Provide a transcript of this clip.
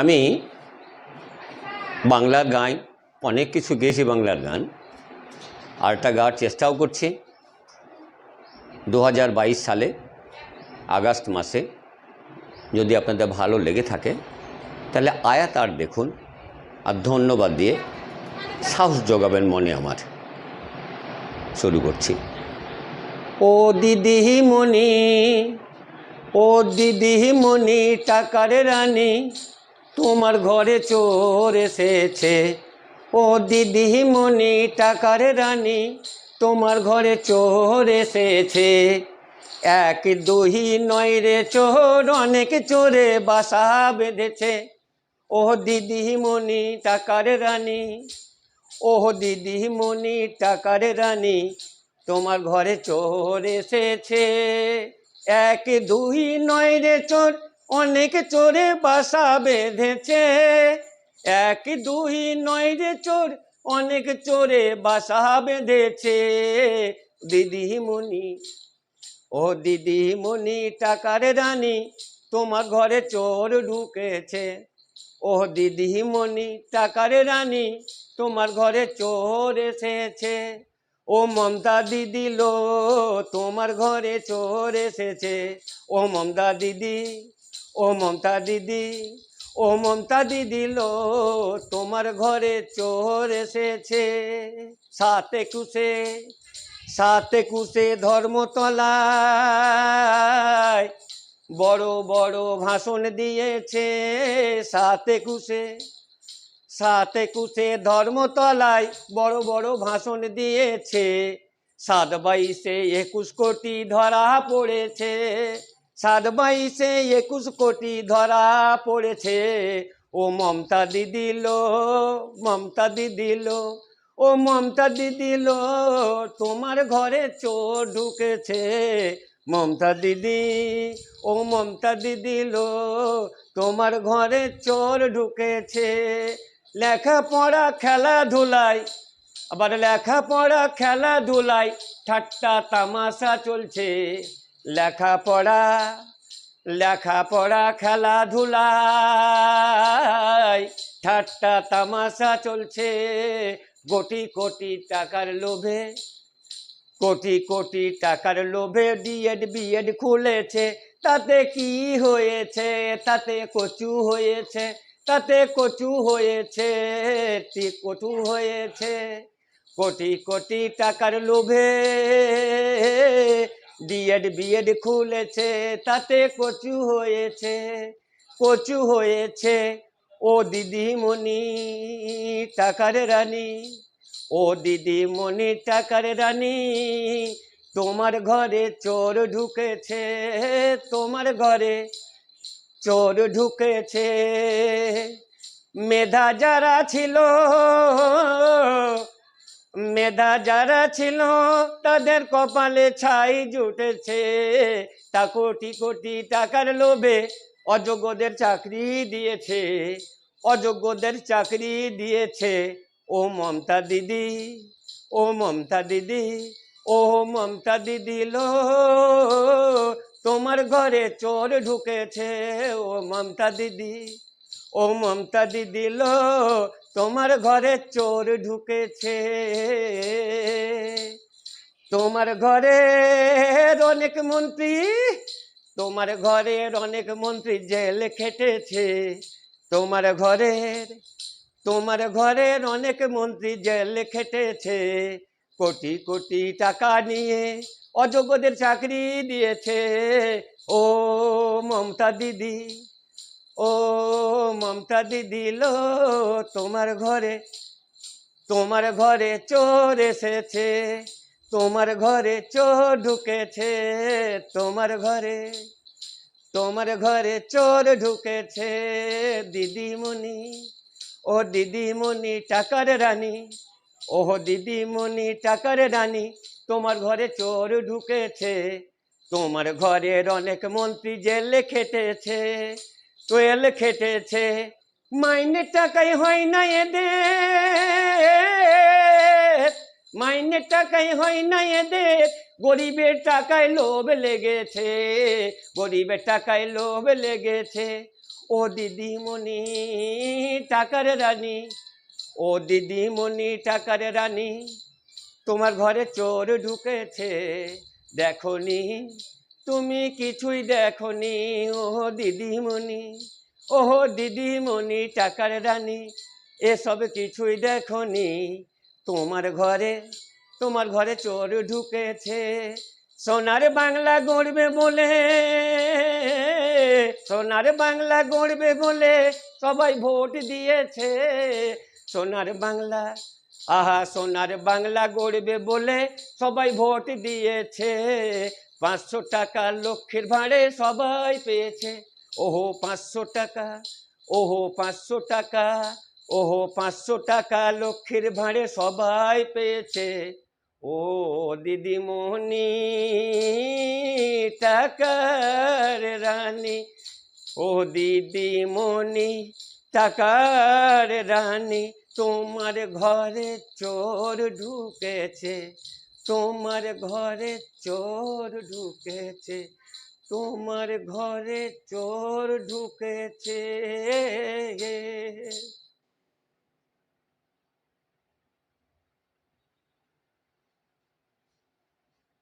আমি বাংলার গাই অনেক কিছু গেয়েছি বাংলার গান। আরটা গাওয়ার চেষ্টাও করছি। দু হাজার বাইশ সালে, আগস্ট মাসে, যদি আপনাদের ভালো লেগে থাকে, তাহলে আয়াত আর দেখুন আর ধন্যবাদ দিয়ে সাহস যোগাবেন মনে আমার। শুরু করছি। ও দিদিমণি ও দিদিমণি টাকার রানী তোমার ঘরে চোর এসেছে। ও দিদিমণি টাকার রানী, তোমার ঘরে চোর এসেছে। এক দুই নয় রে চোর, অনেক চোরে বাসা বেঁধেছে। ও দিদিমণি টাকার রানী, ও দিদিমণি টাকার রানী, তোমার ঘরে চোর এসেছে। এক দুই নয় রে চোর অনেক চোরে বাসা বেঁধেছে। এক, দুই, নয় রে চোর, অনেক চোরে বাসা বেঁধেছে। দিদিমণি ও দিদিমণি টাকার রানী, তোমার ঘরে চোর ঢুকেছে। ও দিদিমণি টাকার রানী, তোমার ঘরে চোর এসেছে। ও মমতা দিদি লো, তোমার ঘরে চোর এসেছে। ও মমতা দিদি ও মমতা দিদি, ও মমতা দিদি লো, তোমার ঘরে চোর এসেছে। সাতে কুশে সাতে কুশে ধর্মতলায় বড় বড় ভাষণ দিয়েছে। সাতে কুশে সাতে কুশে ধর্মতলায় বড় বড় ভাষণ দিয়েছে। সাত বাইশে একুশ কোটি ধরা পড়েছে। সাত বাইশে একুশ কোটি ধরা পড়েছে। ও মমতা দিদি লো, মমতা দিদি লো, ও মমতা দিদি লো, তোমার ঘরে চোর ঢুকেছে। মমতা দিদি, ও মমতা দিদি লো, তোমার ঘরে চোর ঢুকেছে। লেখাপড়া খেলাধুলায়, আবার লেখাপড়া খেলাধুলায় ঠাট্টা তামাশা চলছে। লেখাপড়া লেখাপড়া খেলাধুলায় ঠাট্টা তামাশা চলছে, কোটি কোটি টাকার লোভে। কোটি কোটি টাকার লোভে ডিএড বিএড খুলেছে। তাতে কি হয়েছে? তাতে কচু হয়েছে। তাতে কচু হয়েছে কটু হয়েছে। কোটি কোটি টাকার লোভে ডিএড বিএড খুলেছে, তাতে কচু হয়েছে কচু হয়েছে। ও দিদিমণি টাকার রানী, ও দিদিমণি টাকার রানী, তোমার ঘরে চোর ঢুকেছে, তোমার ঘরে চোর ঢুকেছে। মেধা যারা ছিল মেধা যারা ছিল, তাদের কপালে ছাই জুটেছে। তা কোটি কোটি টাকার লোভে অযোগ্যদের চাকরি দিয়েছে। অযোগ্যদের চাকরি দিয়েছে। ও মমতা দিদি, ও মমতা দিদি, ও মমতা দিদি লো। তোমার ঘরে চোর ঢুকেছে। ও মমতা দিদি ও মমতা দিদি লো তোমার ঘরে চোর ঢুকেছে। তোমার ঘরের অনেক মন্ত্রী, তোমার ঘরের অনেক মন্ত্রী জেল খেটেছে। তোমার ঘরের তোমার ঘরের অনেক মন্ত্রী জেল খেটেছে। কোটি কোটি টাকা নিয়ে অযোগ্যদের চাকরি দিয়েছে। ও মমতা দিদি ও মমতা দিদি লো, তোমার ঘরে তোমার ঘরে চোর এসেছে, তোমার ঘরে চোর ঢুকেছে, তোমার ঘরে তোমার ঘরে চোর ঢুকেছে, দিদিমণি, ও দিদিমণি টাকার রানী ও দিদিমণি টাকার রানী, তোমার ঘরে চোর ঢুকেছে, তোমার ঘরের অনেক মন্ত্রী জেলে খেটেছে তোয়েল খেটেছে মাইনে টাকাই হয় না এদের? মাইনে টাকাই হয় না এদের? গরিবের টাকায় লোভ লেগেছে, গরিবের টাকায় লোভ লেগেছে। ও দিদিমণি টাকার রানী, ও দিদিমণি টাকার রানী, তোমার ঘরে চোর ঢুকেছে, দেখনি তুমি কিছুই দেখনি ও দিদিমণি ও দিদিমণি টাকার রানী, এসব কিছুই দেখনি। তোমার ঘরে তোমার ঘরে চোর ঢুকেছে, সোনার বাংলা গড়বে বলে, সোনার বাংলা গড়বে বলে সবাই ভোট দিয়েছে। সোনার বাংলা, আহা, সোনার বাংলা গড়বে বলে সবাই ভোট দিয়েছে। পাঁচশো টাকা লক্ষ্মীর ভাঁড়ে সবাই পেয়েছে। ওহো, পাঁচশো টাকা, ওহো, পাঁচশো টাকা, ওহো, পাঁচশো টাকা লক্ষ্মীর ভাঁড়ে সবাই পেয়েছে। ও দিদিমণি, টাকার রানী, ও দিদিমণি, টাকার রানী, তোমার ঘরে চোর ঢুকেছে। তোমার ঘরে চোর ঢুকেছে তোমার ঘরে চোর ঢুকেছে।